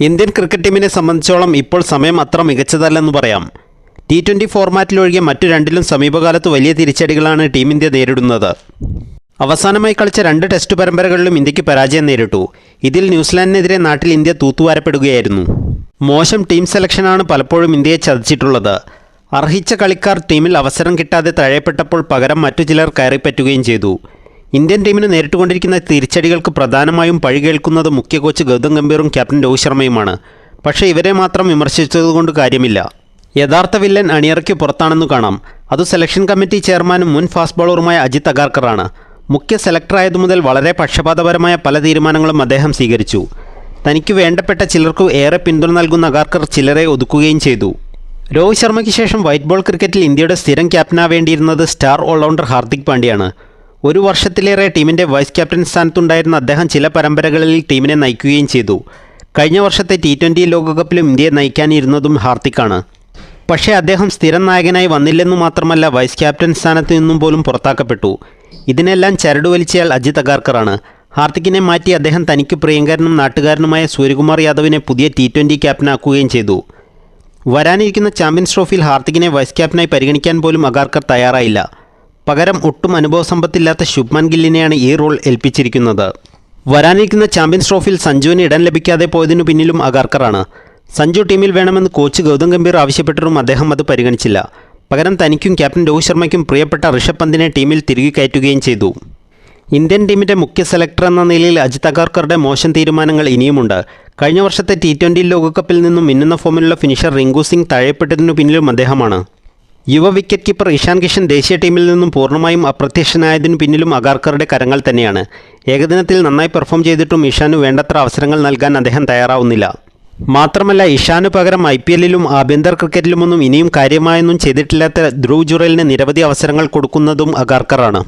Indian cricket ടീമിനെ സംബന്ധിച്ചോളം ഇപ്പോൾ സമയം അത്ര മികച്ചതല്ലെന്ന് പറയാം. ടി ട്വന്റി ഫോർമാറ്റിലൊഴികെ മറ്റു രണ്ടിലും സമീപകാലത്ത് വലിയ തിരിച്ചടികളാണ് ടീം ഇന്ത്യ നേരിടുന്നത്. അവസാനമായി കളിച്ച രണ്ട് ടെസ്റ്റ് പരമ്പരകളിലും ഇന്ത്യയ്ക്ക് പരാജയം നേരിട്ടു. ഇതിൽ ന്യൂസിലാൻഡിനെതിരെ നാട്ടിൽ ഇന്ത്യ തൂത്തുവാരപ്പെടുകയായിരുന്നു. മോശം ടീം സെലക്ഷനാണ് പലപ്പോഴും ഇന്ത്യയെ ചതിച്ചിട്ടുള്ളത്. അർഹിച്ച കളിക്കാർ ടീമിൽ അവസരം കിട്ടാതെ തഴയപ്പെട്ടപ്പോൾ പകരം മറ്റു ചിലർ കയറിപ്പറ്റുകയും ചെയ്തു. ഇന്ത്യൻ ടീമിന് നേരിട്ടുകൊണ്ടിരിക്കുന്ന തിരിച്ചടികൾക്ക് പ്രധാനമായും പഴി കേൾക്കുന്നത് മുഖ്യ കോച്ച് ഗൗതം ഗംഭീറും ക്യാപ്റ്റൻ രോഹിത് ശർമ്മയുമാണ്. പക്ഷേ ഇവരെ മാത്രം വിമർശിച്ചതുകൊണ്ട് കാര്യമില്ല. യഥാർത്ഥ വില്ലൻ അണിയറയ്ക്ക് പുറത്താണെന്ന് കാണാം. അത് സെലക്ഷൻ കമ്മിറ്റി ചെയർമാനും മുൻ ഫാസ്റ്റ് ബോളറുമായ അജിത് അഗാർക്കറാണ്. മുഖ്യ സെലക്ടറായതു മുതൽ വളരെ പക്ഷപാതപരമായ പല തീരുമാനങ്ങളും അദ്ദേഹം സ്വീകരിച്ചു. തനിക്ക് വേണ്ടപ്പെട്ട ചിലർക്ക് ഏറെ പിന്തുണ നൽകുന്ന അഗാർക്കർ ചിലരെ ഒതുക്കുകയും ചെയ്തു. രോഹിത് ശർമ്മയ്ക്ക് ശേഷം വൈറ്റ് ബോൾ ക്രിക്കറ്റിൽ ഇന്ത്യയുടെ സ്ഥിരം ക്യാപ്റ്റനാവേണ്ടിയിരുന്നത് സ്റ്റാർ ഓൾറൗണ്ടർ ഹാർദിക് പാണ്ഡ്യയാണ്. ഒരു വർഷത്തിലേറെ ടീമിന്റെ വൈസ് ക്യാപ്റ്റൻ സ്ഥാനത്തുണ്ടായിരുന്ന അദ്ദേഹം ചില പരമ്പരകളിൽ ടീമിനെ നയിക്കുകയും ചെയ്തു. കഴിഞ്ഞ വർഷത്തെ ടി ട്വന്റി ലോകകപ്പിലും ഇന്ത്യയെ നയിക്കാനിരുന്നതും ഹാർദിക്കാണ്. പക്ഷേ അദ്ദേഹം സ്ഥിരം നായകനായി വന്നില്ലെന്നു മാത്രമല്ല വൈസ് ക്യാപ്റ്റൻ സ്ഥാനത്ത് നിന്നും പോലും പുറത്താക്കപ്പെട്ടു. ഇതിനെല്ലാം ചരട് വലിച്ചയാൾ അജിത് അഗാർക്കറാണ്. ഹാർദിക്കിനെ മാറ്റി അദ്ദേഹം തനിക്ക് പ്രിയങ്കരനും നാട്ടുകാരനുമായ സൂര്യകുമാർ യാദവിനെ പുതിയ ടി ട്വന്റി ക്യാപ്റ്റനാക്കുകയും ചെയ്തു. വരാനിരിക്കുന്ന ചാമ്പ്യൻസ് ട്രോഫിയിൽ ഹാർദിക്കിനെ വൈസ് ക്യാപ്റ്റനായി പരിഗണിക്കാൻ പോലും അഗാർക്കർ തയ്യാറായില്ല. പകരം ഒട്ടും അനുഭവസമ്പത്തില്ലാത്ത ശുഭ്മൻ ഗില്ലിനെയാണ് ഈ റോൾ ഏൽപ്പിച്ചിരിക്കുന്നത്. വരാനിരിക്കുന്ന ചാമ്പ്യൻസ് ട്രോഫിയിൽ സഞ്ജുവിന് ഇടം ലഭിക്കാതെ പോയതിനു പിന്നിലും അഗാർക്കറാണ്. സഞ്ജു ടീമിൽ വേണമെന്ന് കോച്ച് ഗൗതം ഗംഭീർ ആവശ്യപ്പെട്ടിട്ടും അദ്ദേഹം അത് പരിഗണിച്ചില്ല. പകരം തനിക്കും ക്യാപ്റ്റൻ രോഹിത് ശർമ്മയ്ക്കും പ്രിയപ്പെട്ട ഋഷഭ് പന്തിനെ ടീമിൽ തിരികെ കയറ്റുകയും ചെയ്തു. ഇന്ത്യൻ ടീമിന്റെ മുഖ്യ സെലക്ടർ എന്ന നിലയിൽ അജിത് അഗാർക്കറുടെ മോശം തീരുമാനങ്ങൾ ഇനിയുമുണ്ട്. കഴിഞ്ഞ വർഷത്തെ ടി ട്വന്റി ലോകകപ്പിൽ നിന്നും മിന്നുന്ന ഫോമിലുള്ള ഫിനിഷർ റിങ്കു സിംഗ് തഴയപ്പെട്ടതിനു പിന്നിലും അദ്ദേഹമാണ്. യുവ വിക്കറ്റ് കീപ്പർ ഇഷാൻ കിഷൻ ദേശീയ ടീമിൽ നിന്നും പൂർണമായും അപ്രത്യക്ഷനായതിനു പിന്നിലും അഗാർക്കറുടെ കരങ്ങൾ തന്നെയാണ്. ഏകദിനത്തിൽ നന്നായി പെർഫോം ചെയ്തിട്ടും ഇഷാനു വേണ്ടത്ര അവസരങ്ങൾ നൽകാൻ അദ്ദേഹം തയ്യാറാവുന്നില്ല. മാത്രമല്ല ഇഷാനു പകരം ഐ പി എല്ലിലും ആഭ്യന്തര ക്രിക്കറ്റിലുമൊന്നും ഇനിയും കാര്യമായൊന്നും ചെയ്തിട്ടില്ലാത്ത ധ്രുവ് ജുറലിന് നിരവധി അവസരങ്ങൾ കൊടുക്കുന്നതും അഗാർക്കറാണ്.